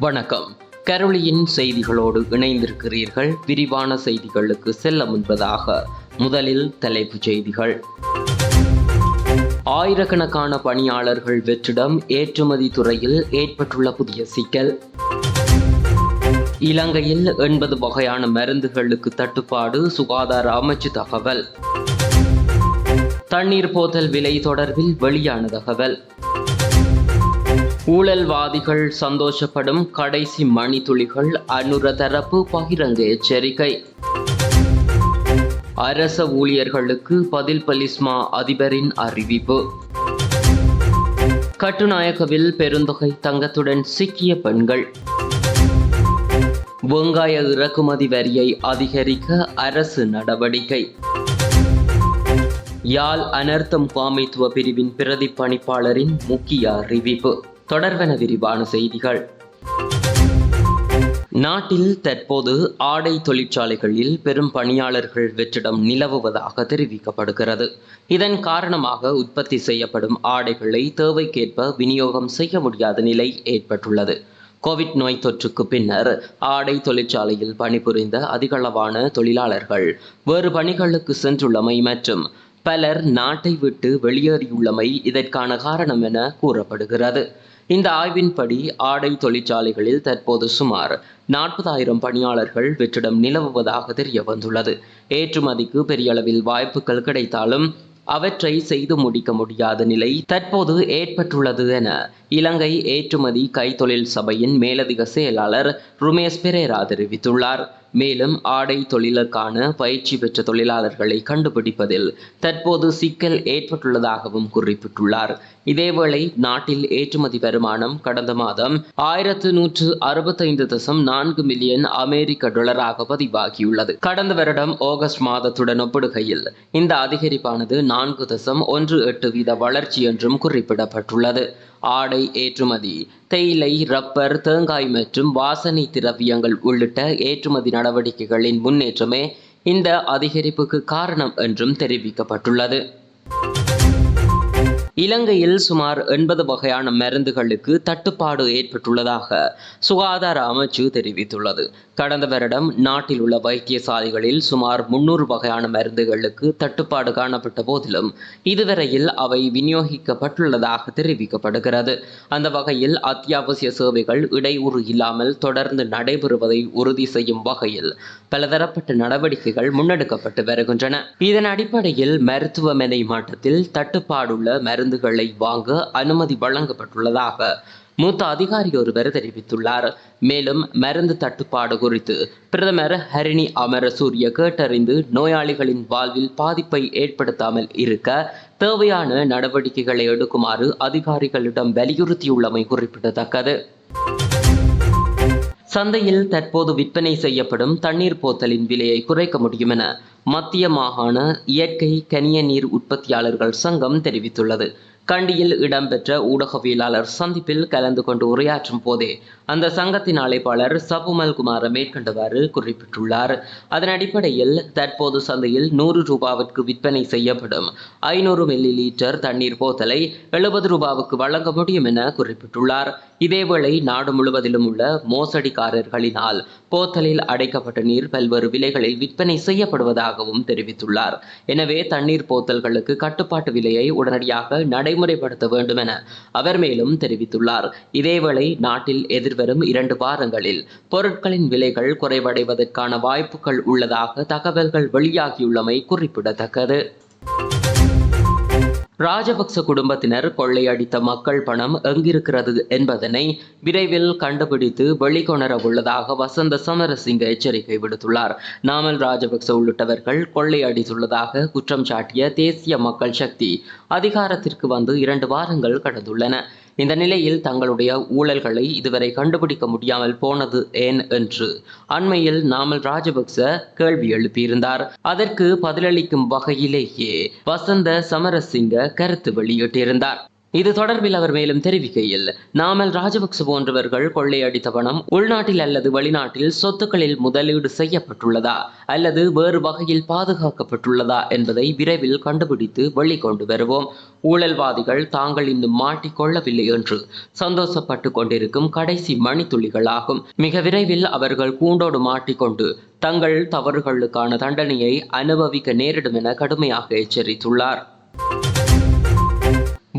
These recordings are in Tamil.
வணக்கம். கரோலியின் செய்திகளோடு இணைந்திருக்கிறீர்கள். விரிவான செய்திகளுக்கு செல்ல முன்பதாக முதலில் தலைப்புச் செய்திகள். ஆயிரக்கணக்கான பணியாளர்கள் வெற்றிடம் ஏற்றுமதி துறையில் ஏற்பட்டுள்ள புதிய சிக்கல். இலங்கையில் எண்பது வகையான மருந்துகளுக்கு தட்டுப்பாடு சுகாதார அமைச்சு தகவல். தண்ணீர் போத்தல் விலை தொடர்பில் வெளியான தகவல். ஊழல்வாதிகள் சந்தோஷப்படும் கடைசி மணித்துளிகள் அனுர தரப்பு பகிரங்க எச்சரிக்கை. அரச ஊழியர்களுக்கு பதில் பலிஸ்மா அதிபரின் அறிவிப்பு. கட்டுநாயக்கவில் பெருந்தொகை தங்கத்துடன் சிக்கிய பெண்கள். வெங்காய இறக்குமதி வரியை அதிகரிக்க அரசு நடவடிக்கை. யாழ் அனர்த்த முகாமைத்துவ பிரிவின் பிரதி பணிப்பாளரின் முக்கிய அறிவிப்பு. தொடர்வன விரிவான செய்திகள். நாட்டில் தற்போது ஆடை தொழிற்சாலைகளில் பெரும் பணியாளர்கள் வெற்றிடம் நிலவுவதாக தெரிவிக்கப்படுகிறது. இதன் காரணமாக உற்பத்தி செய்யப்படும் ஆடைகளை தேவைக்கேற்ப விநியோகம் செய்ய முடியாத நிலை ஏற்பட்டுள்ளது. கோவிட் நோய் தொற்றுக்கு பின்னர் ஆடை தொழிற்சாலையில் பணிபுரிந்த அதிகளவான தொழிலாளர்கள் வேறு பணிகளுக்கு சென்றுள்ளமை மற்றும் பலர் நாட்டை விட்டு வெளியேறியுள்ளமை இதற்கான காரணம் என கூறப்படுகிறது. இந்த ஆய்வின்படி ஆடை தொழிற்சாலைகளில் தற்போது சுமார் நாற்பதாயிரம் பணியாளர்கள் வெற்றிடம் நிலவுவதாக தெரிய வந்துள்ளது. ஏற்றுமதிக்கு பெரிய அளவில் வாய்ப்புகள் கிடைத்தாலும் அவற்றை செய்து முடிக்க முடியாத நிலை தற்போது ஏற்பட்டுள்ளது என இலங்கை ஏற்றுமதி கைத்தொழில் சபையின் மேலதிக செயலாளர் ருமேஷ் பெரேரா தெரிவித்துள்ளார். மேலும் ஆடை தொழிலுக்கான பயிற்சி பெற்ற தொழிலாளர்களை கண்டுபிடிப்பதில் தற்போது சிக்கல் ஏற்பட்டுள்ளதாகவும் குறிப்பிட்டுள்ளார். இதேவேளை நாட்டில் ஏற்றுமதி வருமானம் கடந்த மாதம் ஆயிரத்து நூற்று அறுபத்தைந்து தசம் நான்கு மில்லியன் அமெரிக்க டாலராக பதிவாகியுள்ளது. கடந்த வருடம் ஆகஸ்ட் மாதத்துடன் ஒப்பிடுகையில் இந்த அதிகரிப்பானது நான்கு தசம் ஒன்று எட்டு வீத வளர்ச்சி என்றும் குறிப்பிடப்பட்டுள்ளது. ஆடை ஏற்றுமதி தேயிலை ரப்பர் தேங்காய் மற்றும் வாசனை திரவியங்கள் உள்ளிட்ட ஏற்றுமதி நடவடிக்கைகளின் முன்னேற்றமே இந்த அதிகரிப்புக்கு காரணம் என்றும் தெரிவிக்கப்பட்டுள்ளது. இலங்கையில் சுமார் எண்பது வகையான மருந்துகளுக்கு தட்டுப்பாடு ஏற்பட்டுள்ளதாக சுகாதார அமைச்சு தெரிவித்துள்ளது. கடந்த வருடம் நாட்டில் உள்ள வைத்தியசாலைகளில் சுமார் முன்னூறு வகையான மருந்துகளுக்கு தட்டுப்பாடு காணப்பட்ட போதிலும் இதுவரையில் அவை விநியோகிக்கப்பட்டுள்ளதாக தெரிவிக்கப்படுகிறது. அந்த வகையில் அத்தியாவசிய சேவைகள் இடையூறு இல்லாமல் தொடர்ந்து நடைபெறுவதை உறுதி செய்யும் வகையில் பலதரப்பட்ட நடவடிக்கைகள் முன்னெடுக்கப்பட்டு வருகின்றன. இதன் அடிப்படையில் மருத்துவமனை மட்டத்தில் தட்டுப்பாடுள்ள மருந்துகளை வாங்க அனுமதி வழங்கப்பட்டுள்ளதாக மூத்த அதிகாரி ஒருவர் தெரிவித்துள்ளார். மேலும் மருந்து தட்டுப்பாடு குறித்து பிரதமர் ஹரிணி அமரசூரிய கேட்டறிந்து நோயாளிகளின் வாழ்வில் பாதிப்பை ஏற்படுத்தாமல் இருக்க தேவையான நடவடிக்கைகளை எடுக்குமாறு அதிகாரிகளிடம் வலியுறுத்தியுள்ளமை குறிப்பிடத்தக்கது. சந்தையில் தற்போது விற்பனை செய்யப்படும் தண்ணீர் போத்தலின் விலையை குறைக்க முடியும் என மத்திய மாகாண இயற்கை கனிய நீர் உற்பத்தியாளர்கள் சங்கம் தெரிவித்துள்ளது. கண்டியில் இடம்பெற்ற ஊடகவியலாளர் சந்திப்பில் கலந்து கொண்டு உரையாற்றும் போதே அந்த சங்கத்தின் அழைப்பாளர் சபுமல் குமார மேற்கண்டவாறு குறிப்பிட்டுள்ளார். அதன் அடிப்படையில் தற்போது சந்தையில் நூறு ரூபாவிற்கு விற்பனை செய்யப்படும் ஐநூறு மில்லி லீட்டர் தண்ணீர் போத்தலை எழுபது ரூபாவுக்கு வழங்க முடியும் என குறிப்பிட்டுள்ளார். இதேவேளை நாடு முழுவதிலும் உள்ள மோசடிக்காரர்களினால் போத்தலில் அடைக்கப்பட்ட நீர் பல்வேறு விலைகளில் விற்பனை செய்யப்படுவதாகவும் தெரிவித்துள்ளார். எனவே தண்ணீர் போத்தல்களுக்கு கட்டுப்பாட்டு விலையை உடனடியாக நடைமுறைப்படுத்த வேண்டும் என அவர் மேலும் தெரிவித்துள்ளார். இதேவேளை நாட்டில் எதிர்வரும் இரண்டு வாரங்களில் பொருட்களின் விலைகள் குறைவடைவதற்கான வாய்ப்புகள் உள்ளதாக தகவல்கள் வெளியாகியுள்ளமை குறிப்பிடத்தக்கது. ராஜபக்ச குடும்பத்தினர் கொள்ளையடித்த மக்கள் பணம் எங்கிருக்கிறது என்பதனை விரைவில் கண்டுபிடித்து வெளிக்கொணர உள்ளதாக வசந்த சமரசிங்க எச்சரிக்கை விடுத்துள்ளார். நாமல் ராஜபக்ச உள்ளிட்டவர்கள் கொள்ளையடித்துள்ளதாக குற்றம் சாட்டிய தேசிய மக்கள் சக்தி அதிகாரத்திற்கு வந்து இரண்டு வாரங்கள் கடந்துள்ளன. இந்த நிலையில் தங்களுடைய ஊழல்களை இதுவரை கண்டுபிடிக்க முடியாமல் போனது ஏன் என்று அண்மையில் நாமல் ராஜபக்ச கேள்வி எழுப்பியிருந்தார். அதற்கு பதிலளிக்கும் வகையிலேயே வசந்த சமரசிங்க கருத்து வெளியிட்டிருந்தார். இது தொடர்பில் அவர் மேலும் தெரிவிக்கையில் நாமல் ராஜபக்ச போன்றவர்கள் கொள்ளையடித்த பணம் உள்நாட்டில் அல்லது வெளிநாட்டில் சொத்துக்களில் முதலீடு செய்யப்பட்டுள்ளதா அல்லது வேறு வகையில் பாதுகாக்கப்பட்டுள்ளதா என்பதை விரைவில் கண்டுபிடித்து வெளிக்கொண்டு வருவோம். ஊழல்வாதிகள் தாங்கள் இன்னும் மாட்டிக்கொள்ளவில்லை என்று சந்தோஷப்பட்டு கொண்டிருக்கும் கடைசி மணித்துளிகளாகும். மிக விரைவில் அவர்கள் கூண்டோடு மாட்டிக்கொண்டு தங்கள் தவறுகளுக்கான தண்டனையை அனுபவிக்க நேரிடும் என கடுமையாக எச்சரித்துள்ளார்.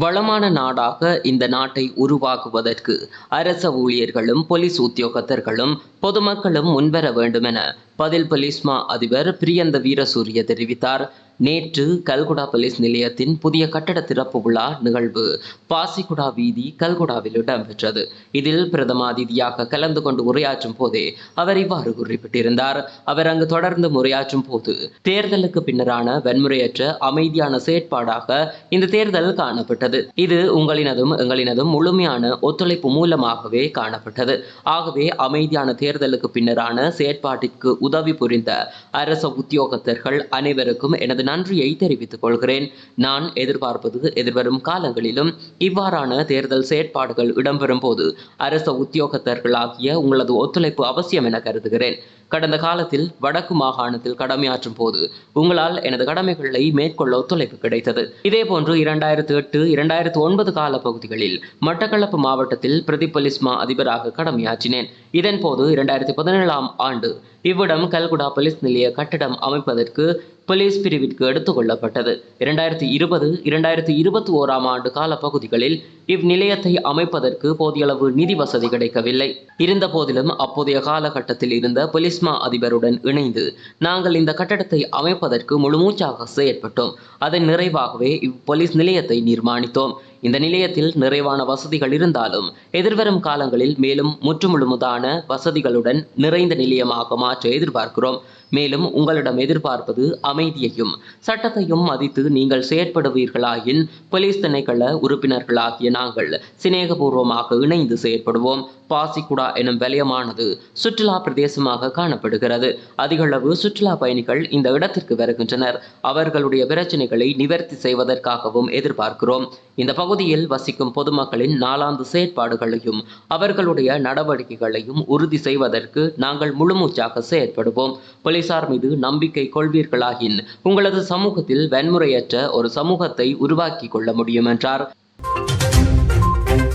வளமான நாடாக இந்த நாட்டை உருவாக்குவதற்கு அரச ஊழியர்களும் போலீஸ் உத்தியோகத்தர்களும் பொதுமக்களும் முன்வர வேண்டும் என பதில் பலிஸ்மா அதிபர் பிரியந்த வீரசூரிய தெரிவித்தார். நேற்று கல்குடா போலீஸ் நிலையத்தின் புதிய கட்டட திறப்பு விழா நிகழ்வு. பாசிகுடா வீதி கல்குடாவில் இடம்பெற்றது. இதில் பிரதம அதிதியாக கலந்து கொண்டு உரையாற்றும் போதே அவர் இவ்வாறு குறிப்பிட்டிருந்தார். அவர் அங்கு தொடர்ந்து உரையாற்றும் போது தேர்தலுக்கு பின்னரான வன்முறையற்ற அமைதியான செயற்பாடாக இந்த தேர்தல் காணப்பட்டது. இது உங்களினதும் எங்களினதும் முழுமையான ஒத்துழைப்பு மூலமாகவே காணப்பட்டது. ஆகவே அமைதியான தேர்தலுக்கு பின்னரான செயற்பாட்டிற்கு உதவி புரிந்த அரச உத்தியோகத்தர்கள் அனைவருக்கும் எனது நன்றியை தெரிவித்துக் கொள்கிறேன். நான் எதிர்பார்ப்பது எதிர்வரும் காலங்களிலும் இவ்வாறான தேர்தல் செயற்பாடுகள் இடம்பெறும் போது அரச உத்தியோகத்தர்களாகிய உங்களது ஒத்துழைப்பு அவசியம் என கருதுகிறேன். கடந்த காலத்தில் வடக்கு மாகாணத்தில் கடமையாற்றும் போது உங்களால் எனது கடமைகளை மேற்கொள்ள ஒத்துழைப்பு கிடைத்தது. இதேபோன்று இரண்டாயிரத்து எட்டு இரண்டாயிரத்து ஒன்பது கால பகுதிகளில் மட்டக்களப்பு மாவட்டத்தில் பிரதிபலிஸ்மா அதிபராக கடமையாற்றினேன். இதன்போது இரண்டாயிரத்தி பதினேழாம் ஆண்டு இவ்விடம் கல்குடா போலீஸ் நிலைய கட்டிடம் அமைப்பதற்கு போலீஸ் பிரிவிற்கு எடுத்துக் கொள்ளப்பட்டது. இரண்டாயிரத்தி இருபது இரண்டாயிரத்தி இருபத்தி ஓராம் ஆண்டு கால பகுதிகளில் இவ்நிலையத்தை அமைப்பதற்கு போதியளவு நிதி வசதி கிடைக்கவில்லை. இருந்த போதிலும் அப்போதைய காலகட்டத்தில் இருந்த பொலிஸ்மா அதிபருடன் இணைந்து நாங்கள் இந்த கட்டடத்தை அமைப்பதற்கு முழுமூச்சாக செயற்பட்டோம். அதன் நிறைவாகவே இவ் நிலையத்தை நிர்மாணித்தோம். இந்த நிலையத்தில் நிறைவான வசதிகள் இருந்தாலும் எதிர்வரும் காலங்களில் மேலும் முற்றுமுழுமுதான வசதிகளுடன் நிறைந்த நிலையமாக மாற்ற எதிர்பார்க்கிறோம். மேலும் உங்களிடம் எதிர்பார்ப்பது அமைதியையும் சட்டத்தையும் மதித்து நீங்கள் செயற்படுவீர்களாயின் போலீஸ் திணைக்கள உறுப்பினர்களாகிய நாங்கள் சிநேகபூர்வமாக இணைந்து செயற்படுவோம். பாசிக்குடா எனும் வலயமானது சுற்றுலா பிரதேசமாக காணப்படுகிறது. அதிகளவு சுற்றுலா பயணிகள் இந்த இடத்திற்கு வருகின்றனர். அவர்களுடைய பிரச்சனைகளை நிவர்த்தி செய்வதற்காகவும் எதிர்பார்க்கிறோம். இந்த பகுதியில் வசிக்கும் பொதுமக்களின் நாளாந்து செயற்பாடுகளையும் அவர்களுடைய நடவடிக்கைகளையும் உறுதி செய்வதற்கு நாங்கள் முழுமூச்சாக செயற்படுவோம். போலீசார் மீது நம்பிக்கை கொள்வீர்களாகின் உங்களது சமூகத்தில் வன்முறையற்ற ஒரு சமூகத்தை உருவாக்கி கொள்ள முடியும் என்றார்.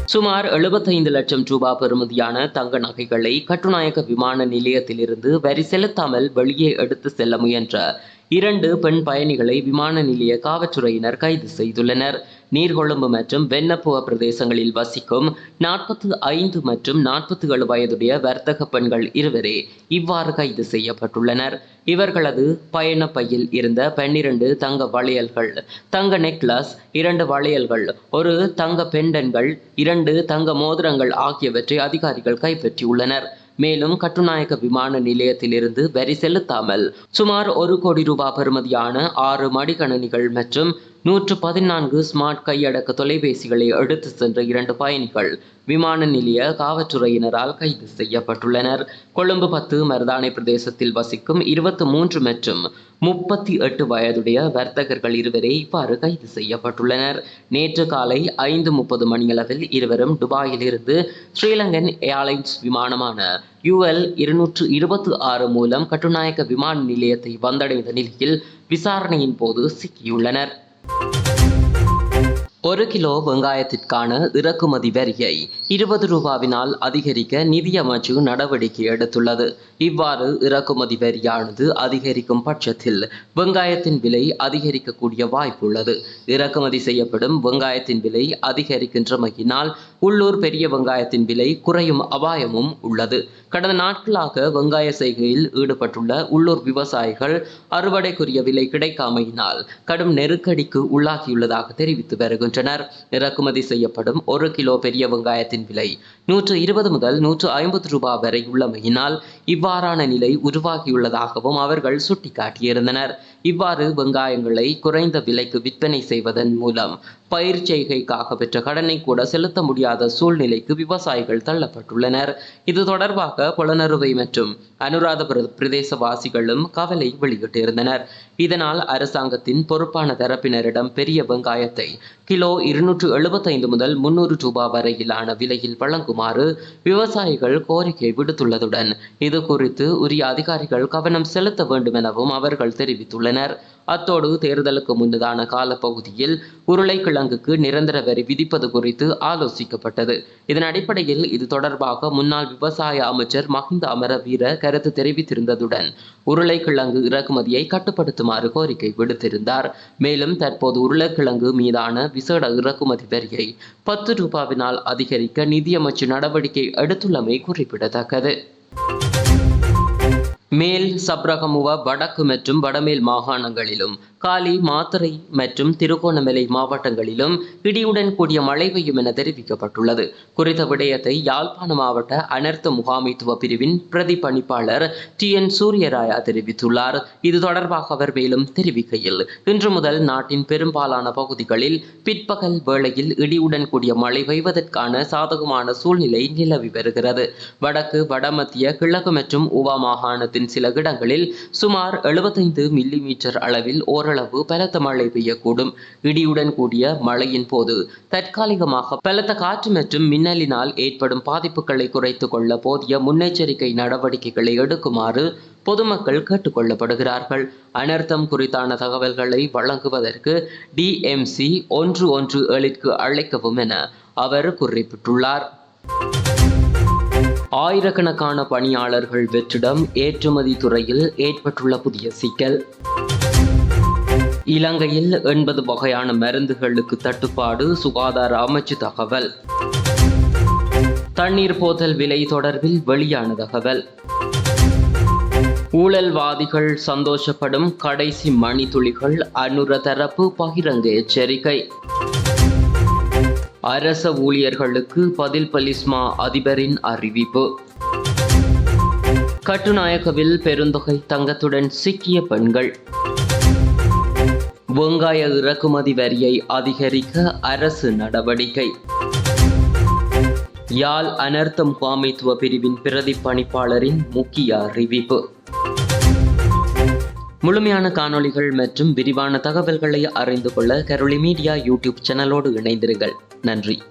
சுமார் 75 லட்சம் ரூபாய் பெறுமதியான தங்க நகைகளை கட்டுநாயக்க விமான நிலையத்திலிருந்து வரி செலுத்தாமல் வெளியே எடுத்து செல்ல முயன்ற இரண்டு பெண் பயணிகளை விமான நிலைய காவல்துறையினர் கைது செய்துள்ளனர். நீர்கொழும்பு மற்றும் வெண்ணப்புவ பிரதேசங்களில் வசிக்கும் நாற்பத்து ஐந்து மற்றும் நாற்பத்தி ஏழு வயதுடைய வர்த்தக பெண்கள் இருவரே இவ்வாறு கைது செய்யப்பட்டுள்ளனர். இவர்களது பயண பையில் இருந்த பன்னிரண்டு தங்க வளையல்கள் தங்க நெக்லஸ் இரண்டு வளையல்கள் ஒரு தங்க பெண்டன்கள் இரண்டு தங்க மோதிரங்கள் ஆகியவற்றை அதிகாரிகள் கைப்பற்றியுள்ளனர். மேலும் கட்டுநாயக்க விமான நிலையத்திலிருந்து வரி செலுத்தாமல் சுமார் ஒரு கோடி ரூபாய் பெறுமதியான ஆறு மடிக்கணினிகள் மற்றும் நூற்று பதினான்கு ஸ்மார்ட் கையடக்க தொலைபேசிகளை எடுத்து சென்ற இரண்டு பயணிகள் விமான நிலைய காவல்துறையினரால் கைது செய்யப்பட்டுள்ளனர். கொழும்பு பத்து மருதானை பிரதேசத்தில் வசிக்கும் இருபத்தி மூன்று மற்றும் முப்பத்தி எட்டு வயதுடைய வர்த்தகர்கள் இருவரே இவ்வாறு கைது செய்யப்பட்டுள்ளனர். நேற்று காலை ஐந்து முப்பது மணியளவில் இருவரும் துபாயிலிருந்து ஸ்ரீலங்கன் ஏர்லைன்ஸ் விமானமான யுஎல் இருநூற்று இருபத்தி ஆறு மூலம் கட்டுநாயக்க விமான நிலையத்தை வந்தடைந்த நிலையில் விசாரணையின் போது சிக்கியுள்ளனர். ஒரு கிலோ வெங்காயத்திற்கான இறக்குமதி வரியை இருபது ரூபாவினால் அதிகரிக்க நிதியமைச்சு நடவடிக்கை எடுத்துள்ளது. இவ்வாறு இறக்குமதி வரியானது அதிகரிக்கும் பட்சத்தில் வெங்காயத்தின் விலை அதிகரிக்கக்கூடிய வாய்ப்புள்ளது. இறக்குமதி செய்யப்படும் வெங்காயத்தின் விலை அதிகரிக்கின்றமையினால் உள்ளூர் பெரிய வெங்காயத்தின் விலை குறையும் அபாயமும் உள்ளது. கடந்த நாட்களாக வெங்காய செய்கையில் ஈடுபட்டுள்ள உள்ளூர் விவசாயிகள் அறுவடைக்குரிய விலை கிடைக்காமையினால் கடும் நெருக்கடிக்கு உள்ளாகியுள்ளதாக தெரிவித்து வருகின்றனர். இறக்குமதி செய்யப்படும் ஒரு கிலோ பெரிய வெங்காயத்தின் விலை நூற்று இருபது முதல் நூற்று ஐம்பது ரூபாய் வரை உள்ளமையினால் இவ்வாறான நிலை உருவாகியுள்ளதாகவும் அவர்கள் சுட்டிக்காட்டியிருந்தனர். இவ்வாறு வெங்காயங்களை குறைந்த விலைக்கு விற்பனை செய்வதன் மூலம் பயிர் செய்கைக்காக பெற்ற கடனை கூட செலுத்த முடியாத சூழ்நிலைக்கு விவசாயிகள் தள்ளப்பட்டுள்ளனர். இது தொடர்பாக புலனறுவை மற்றும் அனுராதபுர பிரதேசவாசிகளும் கவலை வெளியிட்டிருந்தனர். இதனால் அரசாங்கத்தின் பொறுப்பான தரப்பினரிடம் பெரிய வெங்காயத்தை கிலோ இருநூற்று எழுபத்தைந்து முதல் முன்னூறு ரூபாய் வரையிலான விலையில் வழங்குமாறு விவசாயிகள் கோரிக்கை விடுத்துள்ளதுடன் இது இது குறித்து உரிய அதிகாரிகள் கவனம் செலுத்த வேண்டும் எனவும் அவர்கள் தெரிவித்துள்ளனர். அத்தோடு தேர்தலுக்கு முன்னதான காலப்பகுதியில் உருளைக்கிழங்குக்கு நிரந்தர வரி விதிப்பது குறித்து ஆலோசிக்கப்பட்டது. இதன் அடிப்படையில் இது தொடர்பாக முன்னாள் விவசாய அமைச்சர் மஹிந்த அமரவீர கருத்து தெரிவித்திருந்ததுடன் உருளைக்கிழங்கு இறக்குமதியை கட்டுப்படுத்துமாறு கோரிக்கை விடுத்திருந்தார். மேலும் தற்போது உருளைக்கிழங்கு மீதான விசேட இறக்குமதி வரியை பத்து ரூபாவினால் அதிகரிக்க நிதியமைச்சு நடவடிக்கை எடுத்துள்ளமை குறிப்பிடத்தக்கது. மேல் சப்ரகமுவ வடக்கு மற்றும் வடமேல் மாகாணங்களிலும் காலி மாத்தறை மற்றும் திருகோணமலை மாவட்டங்களிலும் இடியுடன் கூடிய மழை பெய்யும் என தெரிவிக்கப்பட்டுள்ளது. குறித்த விடயத்தை யாழ்ப்பாண மாவட்ட அனர்த்த முகாமைத்துவ பிரிவின் பிரதி பணிப்பாளர் டி. என். சூரியராயா தெரிவித்துள்ளார். இது தொடர்பாக அவர் மேலும் தெரிவிக்கையில் இன்று முதல் நாட்டின் பெரும்பாலான பகுதிகளில் பிற்பகல் வேளையில் இடியுடன் கூடிய மழை பெய்வதற்கான சாதகமான சூழ்நிலை நிலவி வருகிறது. வடக்கு வடமத்திய கிழக்கு மற்றும் உவா மாகாணத்தின் சில இடங்களில் சுமார் எழுபத்தைந்து மில்லி மீட்டர் அளவில் ஓரளவு ஓரளவு பலத்த மழை பெய்யக்கூடும். இடியுடன் கூடிய மழையின் போது தற்காலிகமாக பலத்த காற்று மற்றும் மின்னலினால் ஏற்படும் பாதிப்புகளை குறைத்துக் கொள்ள போதிய முன்னெச்சரிக்கை நடவடிக்கைகளை எடுக்குமாறு பொதுமக்கள் கேட்டுக்கொள்ளப்படுகிறார்கள். அனர்த்தம் குறித்தான தகவல்களை வழங்குவதற்கு டிஎம்சி ஒன்று ஒன்று ஏழிற்கு அழைக்கவும் என அவர் குறிப்பிட்டுள்ளார். ஆயிரக்கணக்கான பணியாளர்கள் வெற்றிடம் ஏற்றுமதி துறையில் ஏற்பட்டுள்ள புதிய சிக்கல். இலங்கையில் எண்பது வகையான மருந்துகளுக்கு தட்டுப்பாடு சுகாதார அமைச்சு தகவல். தண்ணீர் போதல் விலை தொடர்பில் வெளியான தகவல். ஊழல்வாதிகள் சந்தோஷப்படும் கடைசி மணித்துளிகள் அனுர தரப்பு பகிரங்க எச்சரிக்கை. அரச ஊழியர்களுக்கு பதில் பலிஸ்மா அதிபரின் அறிவிப்பு. கட்டுநாயகவில் பெருந்தொகை தங்கத்துடன் சிக்கிய பெண்கள். வெங்காய இறக்குமதி வரியை அதிகரிக்க அரசு நடவடிக்கை. யாழ் அனர்த்த முகாமைத்துவ பிரிவின் பிரதி பணிப்பாளரின் முக்கிய அறிவிப்பு. முழுமையான காணொளிகள் மற்றும் விரிவான தகவல்களை அறிந்து கொள்ள கரோலி மீடியா யூடியூப் சேனலோடு இணைந்திருங்கள். நன்றி.